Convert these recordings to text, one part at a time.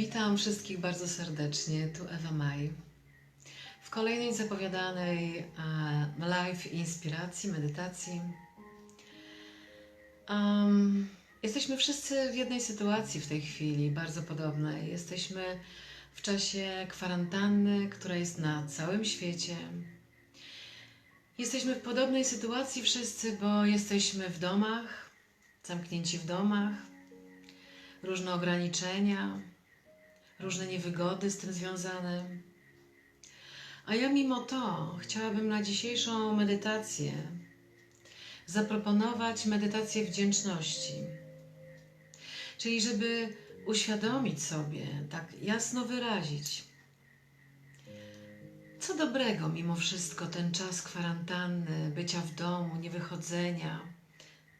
Witam wszystkich bardzo serdecznie. Tu Ewa Maj. W kolejnej zapowiadanej live inspiracji, medytacji. Um, jesteśmy wszyscy w jednej sytuacji w tej chwili, bardzo podobnej. Jesteśmy w czasie kwarantanny, która jest na całym świecie. Jesteśmy w podobnej sytuacji wszyscy, bo jesteśmy w domach, zamknięci w domach, różne ograniczenia, różne niewygody z tym związane. A ja mimo to chciałabym na dzisiejszą medytację zaproponować medytację wdzięczności. Czyli żeby uświadomić sobie, tak jasno wyrazić, co dobrego mimo wszystko ten czas kwarantanny, bycia w domu, niewychodzenia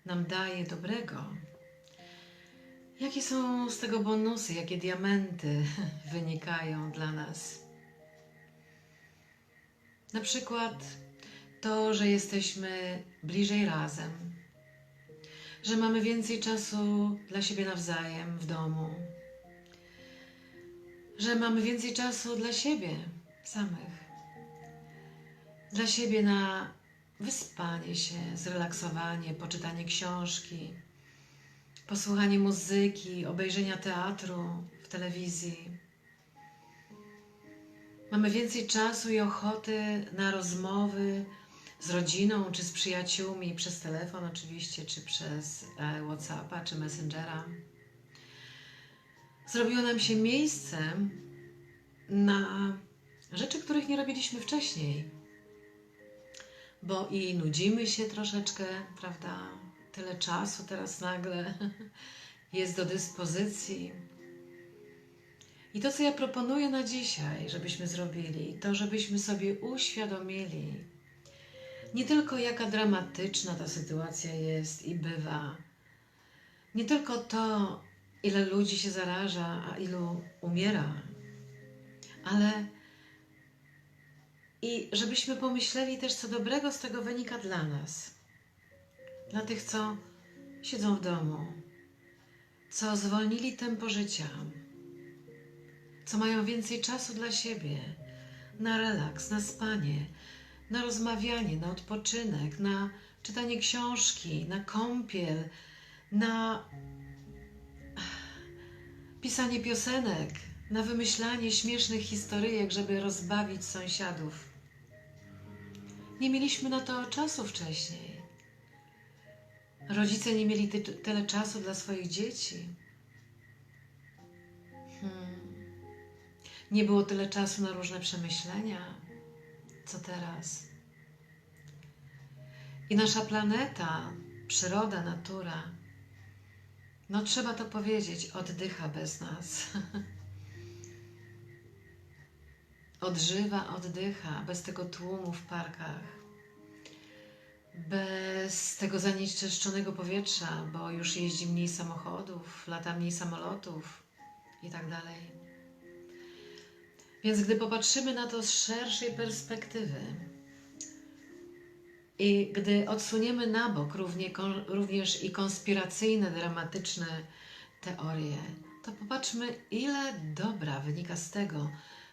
nam daje dobrego. Jakie są z tego bonusy, jakie diamenty wynikają dla nas? Na przykład to, że jesteśmy bliżej razem, że mamy więcej czasu dla siebie nawzajem w domu, że mamy więcej czasu dla siebie samych, dla siebie na wyspanie się, zrelaksowanie, poczytanie książki posłuchanie muzyki, obejrzenia teatru w telewizji. Mamy więcej czasu i ochoty na rozmowy z rodziną czy z przyjaciółmi przez telefon oczywiście, czy przez e, WhatsAppa, czy Messengera. Zrobiło nam się miejsce na rzeczy, których nie robiliśmy wcześniej. Bo i nudzimy się troszeczkę, prawda? Tyle czasu teraz nagle jest do dyspozycji. I to, co ja proponuję na dzisiaj, żebyśmy zrobili, to żebyśmy sobie uświadomili nie tylko jaka dramatyczna ta sytuacja jest i bywa, nie tylko to, ile ludzi się zaraża, a ilu umiera, ale i żebyśmy pomyśleli też, co dobrego z tego wynika dla nas dla tych, co siedzą w domu, co zwolnili tempo życia, co mają więcej czasu dla siebie, na relaks, na spanie, na rozmawianie, na odpoczynek, na czytanie książki, na kąpiel, na pisanie piosenek, na wymyślanie śmiesznych historyjek, żeby rozbawić sąsiadów. Nie mieliśmy na to czasu wcześniej. Rodzice nie mieli ty tyle czasu dla swoich dzieci. Hmm. Nie było tyle czasu na różne przemyślenia, co teraz. I nasza planeta, przyroda, natura, no trzeba to powiedzieć, oddycha bez nas. Odżywa, oddycha bez tego tłumu w parkach bez tego zanieczyszczonego powietrza, bo już jeździ mniej samochodów, lata mniej samolotów i tak dalej. Więc gdy popatrzymy na to z szerszej perspektywy i gdy odsuniemy na bok równie, również i konspiracyjne, dramatyczne teorie, to popatrzmy, ile dobra wynika z tego,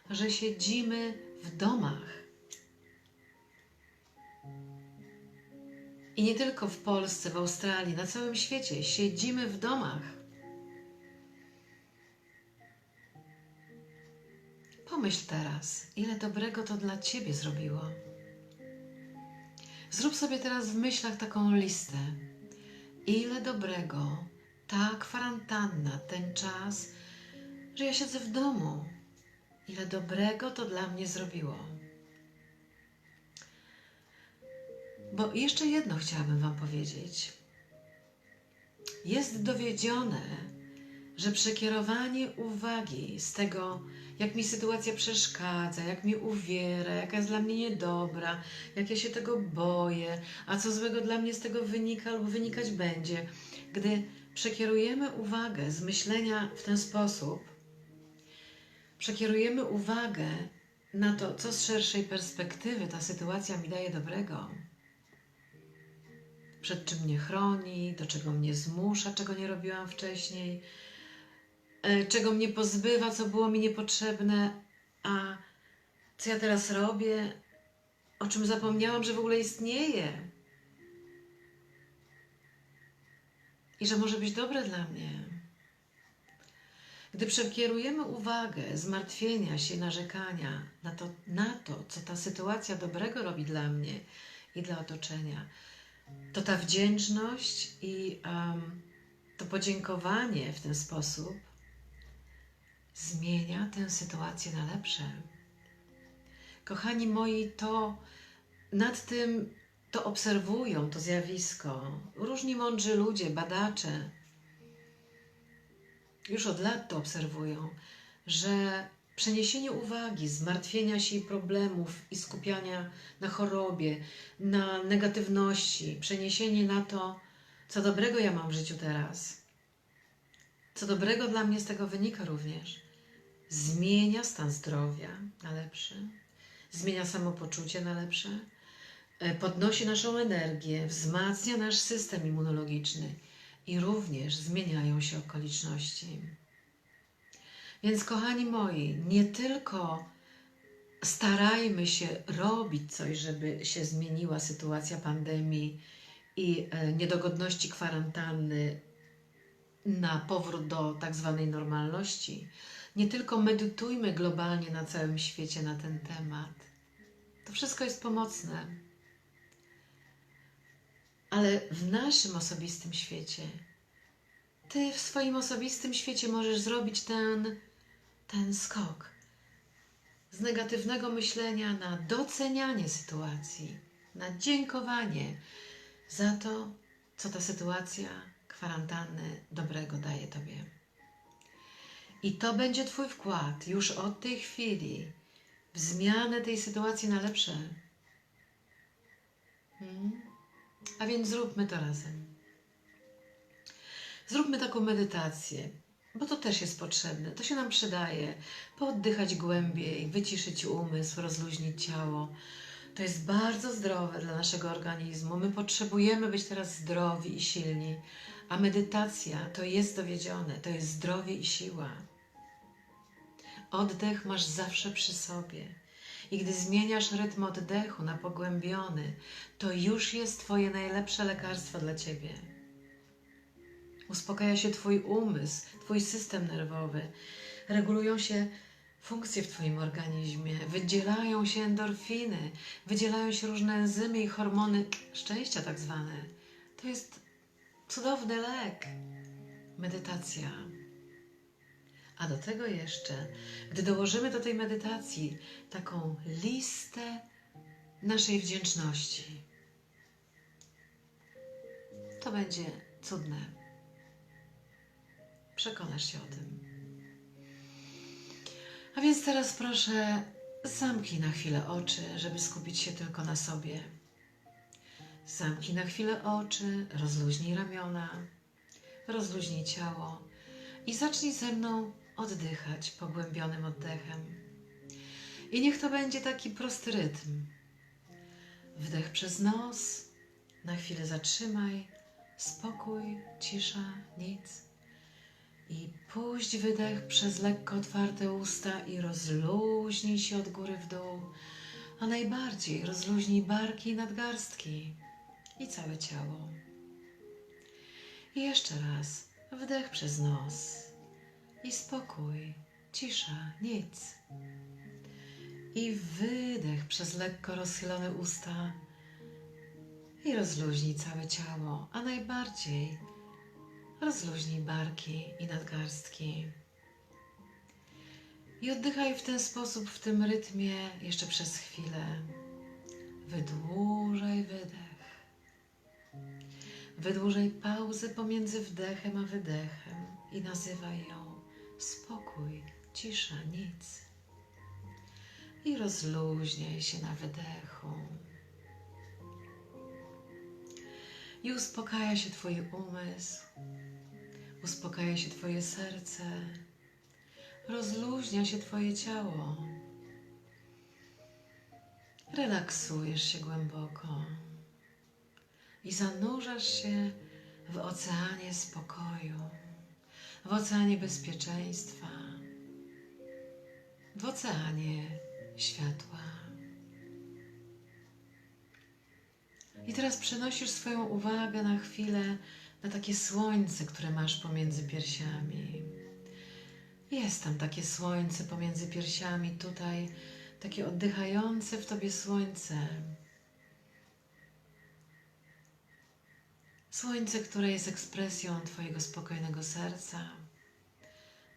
że siedzimy w domach I nie tylko w Polsce, w Australii, na całym świecie siedzimy w domach. Pomyśl teraz, ile dobrego to dla Ciebie zrobiło. Zrób sobie teraz w myślach taką listę. Ile dobrego ta kwarantanna, ten czas, że ja siedzę w domu, ile dobrego to dla mnie zrobiło. Bo jeszcze jedno chciałabym Wam powiedzieć. Jest dowiedzione, że przekierowanie uwagi z tego, jak mi sytuacja przeszkadza, jak mi uwiera, jaka jest dla mnie niedobra, jak ja się tego boję, a co złego dla mnie z tego wynika albo wynikać będzie, gdy przekierujemy uwagę z myślenia w ten sposób, przekierujemy uwagę na to, co z szerszej perspektywy ta sytuacja mi daje dobrego przed czym mnie chroni, do czego mnie zmusza, czego nie robiłam wcześniej, e, czego mnie pozbywa, co było mi niepotrzebne, a co ja teraz robię, o czym zapomniałam, że w ogóle istnieje. I że może być dobre dla mnie. Gdy przekierujemy uwagę zmartwienia się, narzekania na to, na to, co ta sytuacja dobrego robi dla mnie i dla otoczenia, to ta wdzięczność i um, to podziękowanie w ten sposób zmienia tę sytuację na lepsze. Kochani moi, to nad tym to obserwują to zjawisko różni mądrzy ludzie, badacze. Już od lat to obserwują, że przeniesienie uwagi, zmartwienia się i problemów i skupiania na chorobie, na negatywności, przeniesienie na to, co dobrego ja mam w życiu teraz, co dobrego dla mnie z tego wynika również, zmienia stan zdrowia na lepszy, zmienia samopoczucie na lepsze, e, podnosi naszą energię, wzmacnia nasz system immunologiczny i również zmieniają się okoliczności. Więc, kochani moi, nie tylko starajmy się robić coś, żeby się zmieniła sytuacja pandemii i e, niedogodności kwarantanny na powrót do tak zwanej normalności. Nie tylko medytujmy globalnie na całym świecie na ten temat. To wszystko jest pomocne. Ale w naszym osobistym świecie, ty w swoim osobistym świecie możesz zrobić ten, ten skok z negatywnego myślenia na docenianie sytuacji, na dziękowanie za to, co ta sytuacja kwarantanny dobrego daje Tobie. I to będzie Twój wkład już od tej chwili w zmianę tej sytuacji na lepsze. Hmm? A więc zróbmy to razem. Zróbmy taką medytację, bo to też jest potrzebne. To się nam przydaje. Pooddychać głębiej, wyciszyć umysł, rozluźnić ciało. To jest bardzo zdrowe dla naszego organizmu. My potrzebujemy być teraz zdrowi i silni, a medytacja to jest dowiedzione, to jest zdrowie i siła. Oddech masz zawsze przy sobie. I gdy zmieniasz rytm oddechu na pogłębiony, to już jest Twoje najlepsze lekarstwo dla Ciebie. Uspokaja się Twój umysł, Twój system nerwowy, regulują się funkcje w Twoim organizmie, wydzielają się endorfiny, wydzielają się różne enzymy i hormony szczęścia, tak zwane. To jest cudowny lek. Medytacja. A do tego jeszcze, gdy dołożymy do tej medytacji taką listę naszej wdzięczności, to będzie cudne. Przekonasz się o tym. A więc teraz proszę, zamknij na chwilę oczy, żeby skupić się tylko na sobie. Zamknij na chwilę oczy, rozluźnij ramiona, rozluźnij ciało i zacznij ze mną oddychać pogłębionym oddechem. I niech to będzie taki prosty rytm. Wdech przez nos, na chwilę zatrzymaj, spokój, cisza, nic. I puść wydech przez lekko otwarte usta i rozluźnij się od góry w dół, a najbardziej rozluźnij barki i nadgarstki i całe ciało. I jeszcze raz wdech przez nos i spokój, cisza, nic. I wydech przez lekko rozchylone usta i rozluźnij całe ciało, a najbardziej rozluźnij barki i nadgarstki. I oddychaj w ten sposób, w tym rytmie jeszcze przez chwilę. Wydłużaj wydech. Wydłużaj pauzę pomiędzy wdechem a wydechem i nazywaj ją spokój, cisza, nic. I rozluźniaj się na wydechu. I uspokaja się Twój umysł, uspokaja się Twoje serce, rozluźnia się Twoje ciało. Relaksujesz się głęboko i zanurzasz się w oceanie spokoju, w oceanie bezpieczeństwa, w oceanie światła. I teraz przenosisz swoją uwagę na chwilę na takie słońce, które masz pomiędzy piersiami. Jest tam takie słońce pomiędzy piersiami, tutaj takie oddychające w tobie słońce. Słońce, które jest ekspresją Twojego spokojnego serca,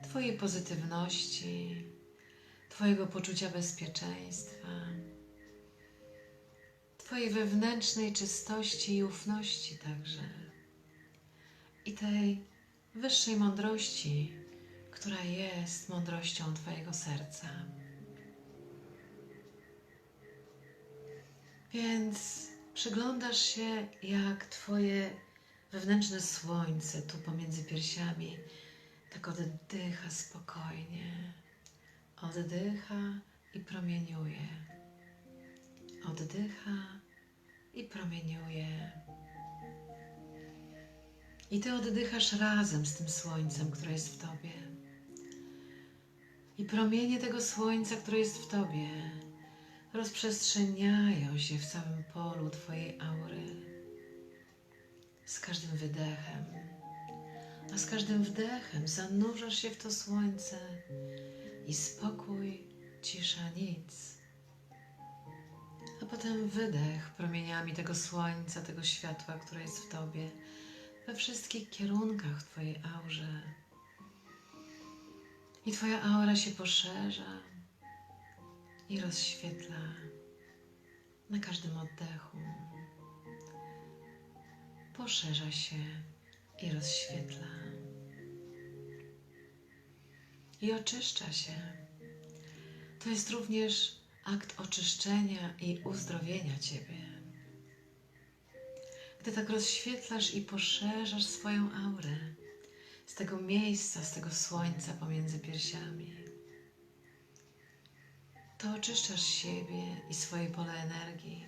Twojej pozytywności, Twojego poczucia bezpieczeństwa, Twojej wewnętrznej czystości i ufności także. I tej wyższej mądrości, która jest mądrością Twojego serca. Więc przyglądasz się, jak Twoje wewnętrzne słońce tu pomiędzy piersiami tak oddycha spokojnie. Oddycha i promieniuje. Oddycha i promieniuje. I Ty oddychasz razem z tym słońcem, które jest w Tobie. I promienie tego słońca, które jest w Tobie, rozprzestrzeniają się w całym polu Twojej aury. Z każdym wydechem, a z każdym wdechem zanurzasz się w to słońce i spokój, cisza, nic. Potem wydech promieniami tego słońca, tego światła, które jest w Tobie, we wszystkich kierunkach w Twojej aurze. I Twoja aura się poszerza i rozświetla na każdym oddechu. Poszerza się i rozświetla. I oczyszcza się. To jest również akt oczyszczenia i uzdrowienia Ciebie. Gdy tak rozświetlasz i poszerzasz swoją aurę z tego miejsca, z tego słońca pomiędzy piersiami, to oczyszczasz siebie i swoje pole energii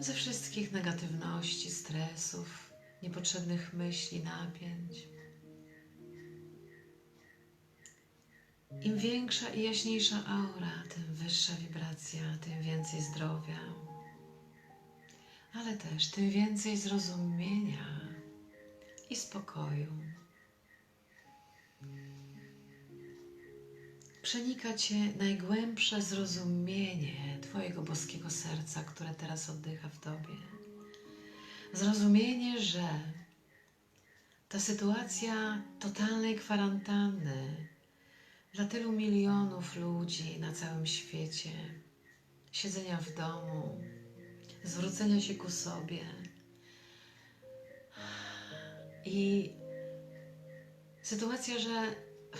ze wszystkich negatywności, stresów, niepotrzebnych myśli, napięć. Im większa i jaśniejsza aura, tym wyższa wibracja, tym więcej zdrowia, ale też tym więcej zrozumienia i spokoju. Przenika Cię najgłębsze zrozumienie Twojego boskiego serca, które teraz oddycha w Tobie. Zrozumienie, że ta sytuacja totalnej kwarantanny dla tylu milionów ludzi na całym świecie, siedzenia w domu, zwrócenia się ku sobie i sytuacja, że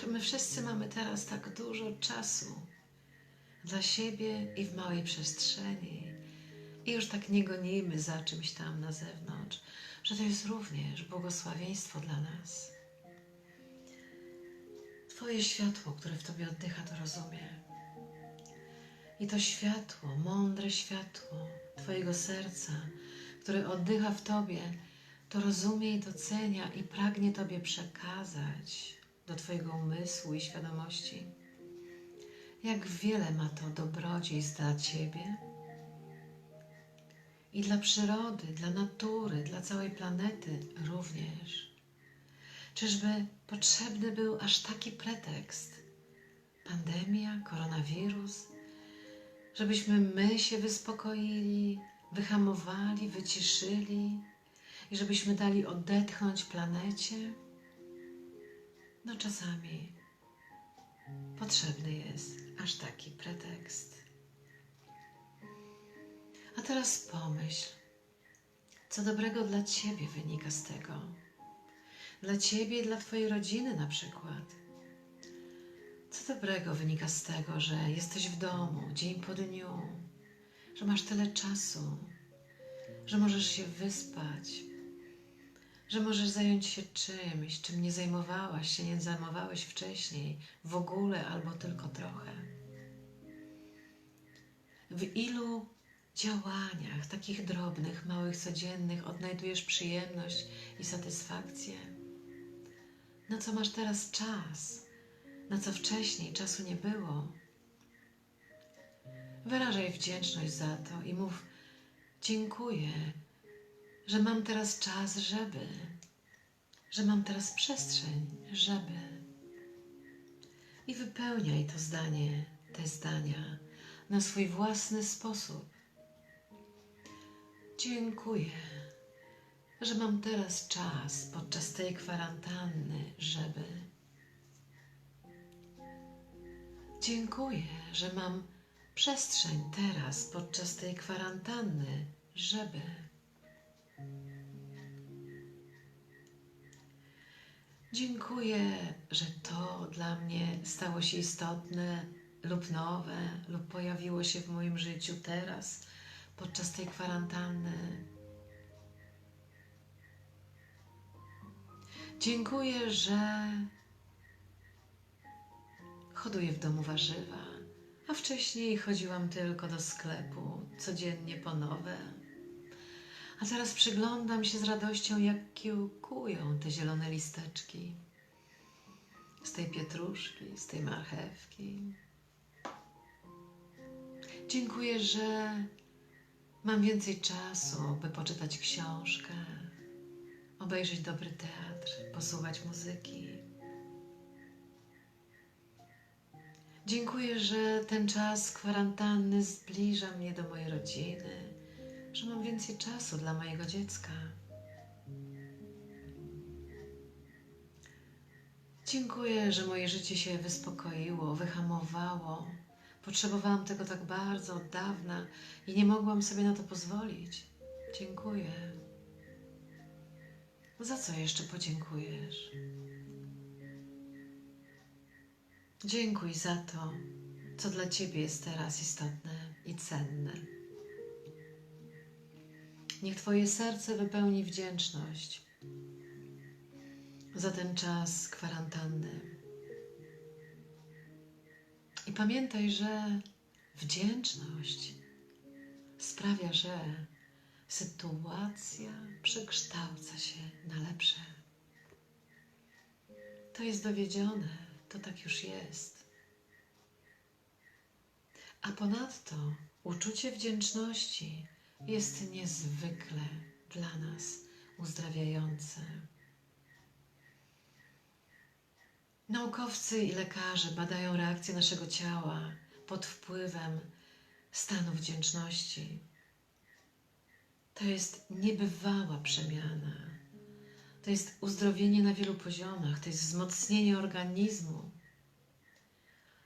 my wszyscy mamy teraz tak dużo czasu dla siebie i w małej przestrzeni. I już tak nie gonimy za czymś tam na zewnątrz, że to jest również błogosławieństwo dla nas. Twoje światło, które w Tobie oddycha, to rozumie. I to światło, mądre światło Twojego serca, które oddycha w Tobie, to rozumie i docenia i pragnie Tobie przekazać do Twojego umysłu i świadomości, jak wiele ma to dobrodziejstw dla Ciebie i dla przyrody, dla natury, dla całej planety również. Czyżby potrzebny był aż taki pretekst? Pandemia, koronawirus, żebyśmy my się wyspokoili, wyhamowali, wyciszyli i żebyśmy dali odetchnąć planecie? No czasami potrzebny jest aż taki pretekst. A teraz pomyśl, co dobrego dla Ciebie wynika z tego. Dla Ciebie i dla Twojej rodziny na przykład. Co dobrego wynika z tego, że jesteś w domu dzień po dniu, że masz tyle czasu, że możesz się wyspać, że możesz zająć się czymś, czym nie zajmowałaś się, nie zajmowałeś wcześniej, w ogóle albo tylko trochę. W ilu działaniach, takich drobnych, małych, codziennych, odnajdujesz przyjemność i satysfakcję? Co masz teraz czas, na co wcześniej czasu nie było. Wyrażaj wdzięczność za to i mów: Dziękuję, że mam teraz czas, żeby, że mam teraz przestrzeń, żeby. I wypełniaj to zdanie, te zdania na swój własny sposób. Dziękuję, że mam teraz czas podczas tej kwarantanny, żeby. Dziękuję, że mam przestrzeń teraz podczas tej kwarantanny, żeby. Dziękuję, że to dla mnie stało się istotne lub nowe, lub pojawiło się w moim życiu teraz, podczas tej kwarantanny. Dziękuję, że hoduję w domu warzywa, a wcześniej chodziłam tylko do sklepu, codziennie po nowe. A teraz przyglądam się z radością, jak kiełkują te zielone listeczki z tej pietruszki, z tej marchewki. Dziękuję, że mam więcej czasu, by poczytać książkę, obejrzeć dobry teatr, posłuchać muzyki. Dziękuję, że ten czas kwarantanny zbliża mnie do mojej rodziny, że mam więcej czasu dla mojego dziecka. Dziękuję, że moje życie się wyspokoiło, wyhamowało. Potrzebowałam tego tak bardzo od dawna i nie mogłam sobie na to pozwolić. Dziękuję. Za co jeszcze podziękujesz? Dziękuj za to, co dla Ciebie jest teraz istotne i cenne. Niech Twoje serce wypełni wdzięczność za ten czas kwarantanny. I pamiętaj, że wdzięczność sprawia, że sytuacja przekształca się na lepsze. To jest dowiedzione, to tak już jest. A ponadto uczucie wdzięczności jest niezwykle dla nas uzdrawiające. Naukowcy i lekarze badają reakcję naszego ciała pod wpływem stanu wdzięczności. To jest niebywała przemiana. To jest uzdrowienie na wielu poziomach, to jest wzmocnienie organizmu.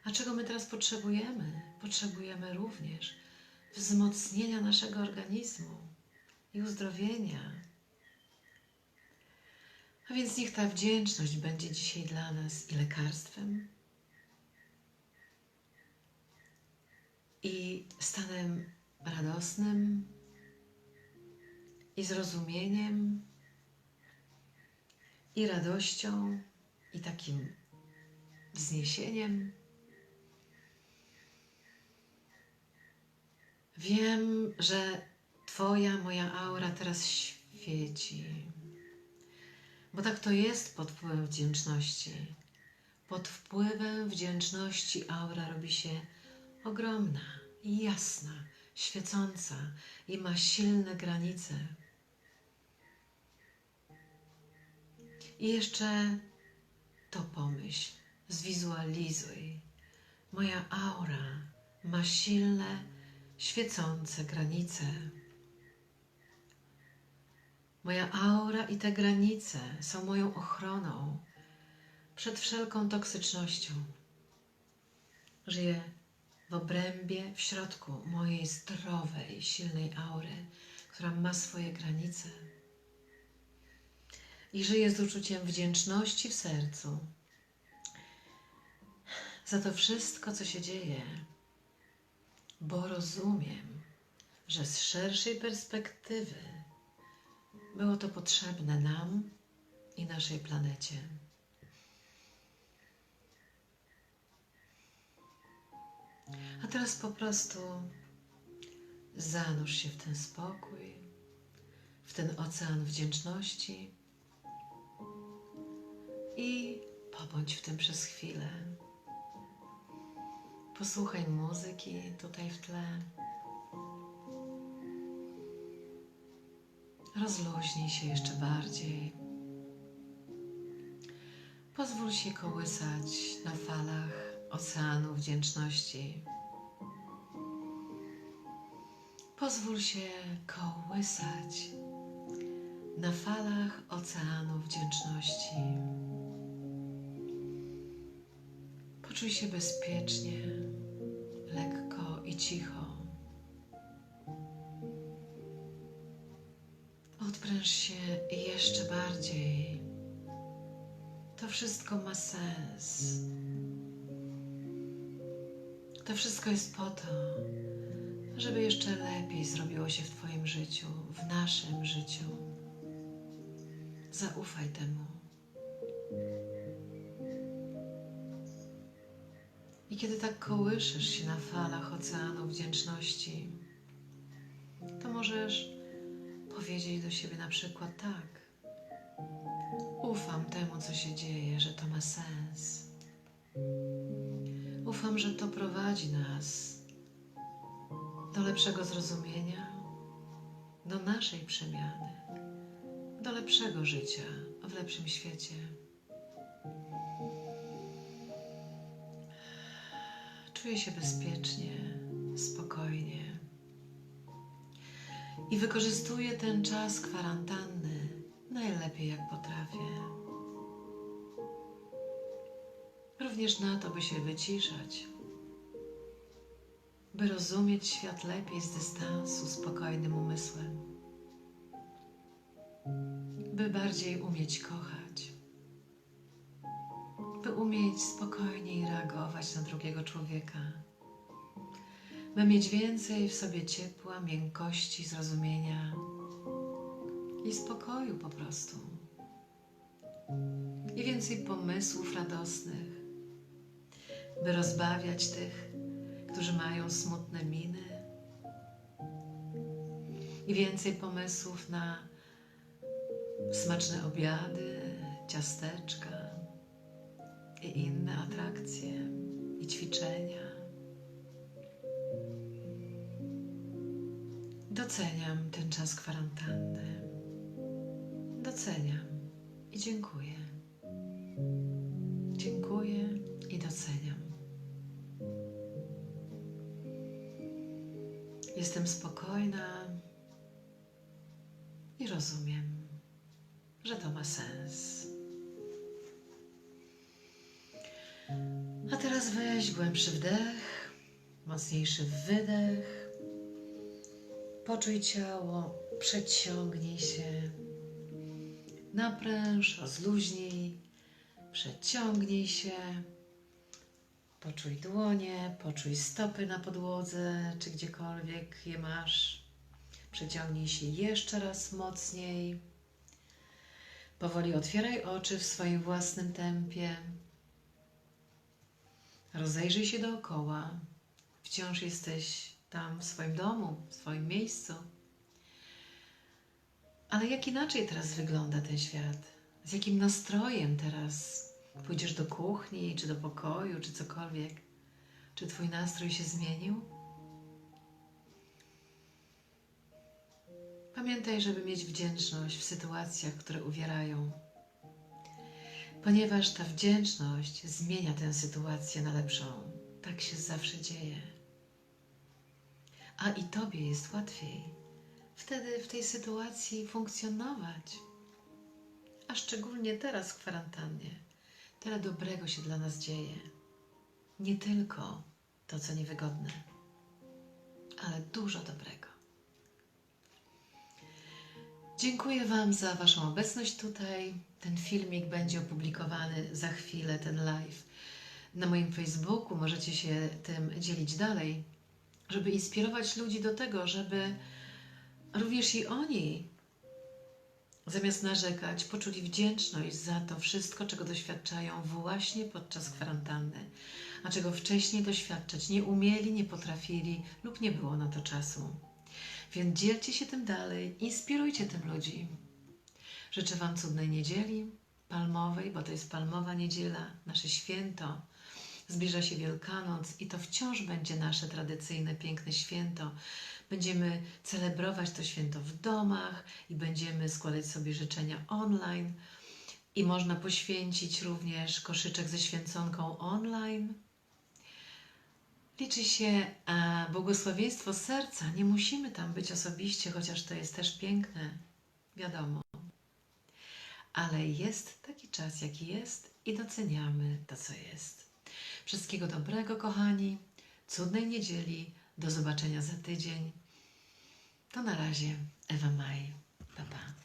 A czego my teraz potrzebujemy? Potrzebujemy również wzmocnienia naszego organizmu i uzdrowienia. A więc niech ta wdzięczność będzie dzisiaj dla nas i lekarstwem, i stanem radosnym, i zrozumieniem, i radością, i takim wzniesieniem. Wiem, że Twoja, moja aura teraz świeci. Bo tak to jest pod wpływem wdzięczności. Pod wpływem wdzięczności aura robi się ogromna jasna, świecąca i ma silne granice. I jeszcze to pomyśl, zwizualizuj. Moja aura ma silne, świecące granice. Moja aura i te granice są moją ochroną przed wszelką toksycznością. Żyję w obrębie, w środku mojej zdrowej, silnej aury, która ma swoje granice. I żyję z uczuciem wdzięczności w sercu za to wszystko, co się dzieje, bo rozumiem, że z szerszej perspektywy było to potrzebne nam i naszej planecie. A teraz po prostu zanurz się w ten spokój, w ten ocean wdzięczności i Pobądź w tym przez chwilę. Posłuchaj muzyki tutaj w tle. Rozluźnij się jeszcze bardziej. Pozwól się kołysać na falach oceanu wdzięczności. Pozwól się kołysać na falach oceanu wdzięczności. Poczuj się bezpiecznie, lekko i cicho. Odpręż się jeszcze bardziej. To wszystko ma sens. To wszystko jest po to, żeby jeszcze lepiej zrobiło się w Twoim życiu, w naszym życiu. Zaufaj temu. I kiedy tak kołyszysz się na falach oceanu wdzięczności, to możesz powiedzieć do siebie na przykład tak. Ufam temu, co się dzieje, że to ma sens. Ufam, że to prowadzi nas do lepszego zrozumienia, do naszej przemiany, do lepszego życia w lepszym świecie. Czuję się bezpiecznie, spokojnie i wykorzystuję ten czas kwarantanny najlepiej jak potrafię. Również na to, by się wyciszać, by rozumieć świat lepiej z dystansu, spokojnym umysłem, by bardziej umieć kochać, by umieć spokojniej reagować na drugiego człowieka, by mieć więcej w sobie ciepła, miękkości, zrozumienia i spokoju po prostu. I więcej pomysłów radosnych, by rozbawiać tych, którzy mają smutne miny. I więcej pomysłów na smaczne obiady, ciasteczka i ćwiczenia. Doceniam ten czas kwarantanny. Doceniam i dziękuję. Dziękuję i doceniam. Jestem spokojna i rozumiem, że to ma sens. Teraz weź głębszy wdech, mocniejszy wydech. Poczuj ciało, przeciągnij się. Napręż, rozluźnij, przeciągnij się. Poczuj dłonie, poczuj stopy na podłodze, czy gdziekolwiek je masz. Przeciągnij się jeszcze raz mocniej. Powoli otwieraj oczy w swoim własnym tempie. Rozejrzyj się dookoła. Wciąż jesteś tam w swoim domu, w swoim miejscu. Ale jak inaczej teraz wygląda ten świat? Z jakim nastrojem teraz pójdziesz do kuchni, czy do pokoju, czy cokolwiek? Czy Twój nastrój się zmienił? Pamiętaj, żeby mieć wdzięczność w sytuacjach, które uwierają, ponieważ ta wdzięczność zmienia tę sytuację na lepszą. Tak się zawsze dzieje. A i Tobie jest łatwiej wtedy w tej sytuacji funkcjonować. A szczególnie teraz w kwarantannie. Tyle dobrego się dla nas dzieje. Nie tylko to, co niewygodne, ale dużo dobrego. Dziękuję Wam za Waszą obecność tutaj. Ten filmik będzie opublikowany za chwilę, ten live na moim Facebooku. Możecie się tym dzielić dalej, żeby inspirować ludzi do tego, żeby również i oni, zamiast narzekać, poczuli wdzięczność za to wszystko, czego doświadczają właśnie podczas kwarantanny, a czego wcześniej doświadczać nie umieli, nie potrafili lub nie było na to czasu. Więc dzielcie się tym dalej, inspirujcie tym ludzi. Życzę Wam cudnej niedzieli, palmowej, bo to jest palmowa niedziela, nasze święto. Zbliża się Wielkanoc i to wciąż będzie nasze tradycyjne, piękne święto. Będziemy celebrować to święto w domach i będziemy składać sobie życzenia online. I można poświęcić również koszyczek ze święconką online. Liczy się e, błogosławieństwo serca. Nie musimy tam być osobiście, chociaż to jest też piękne, wiadomo. Ale jest taki czas, jaki jest i doceniamy to, co jest. Wszystkiego dobrego, kochani. Cudnej niedzieli. Do zobaczenia za tydzień. To na razie. Ewa Maj. Pa, pa.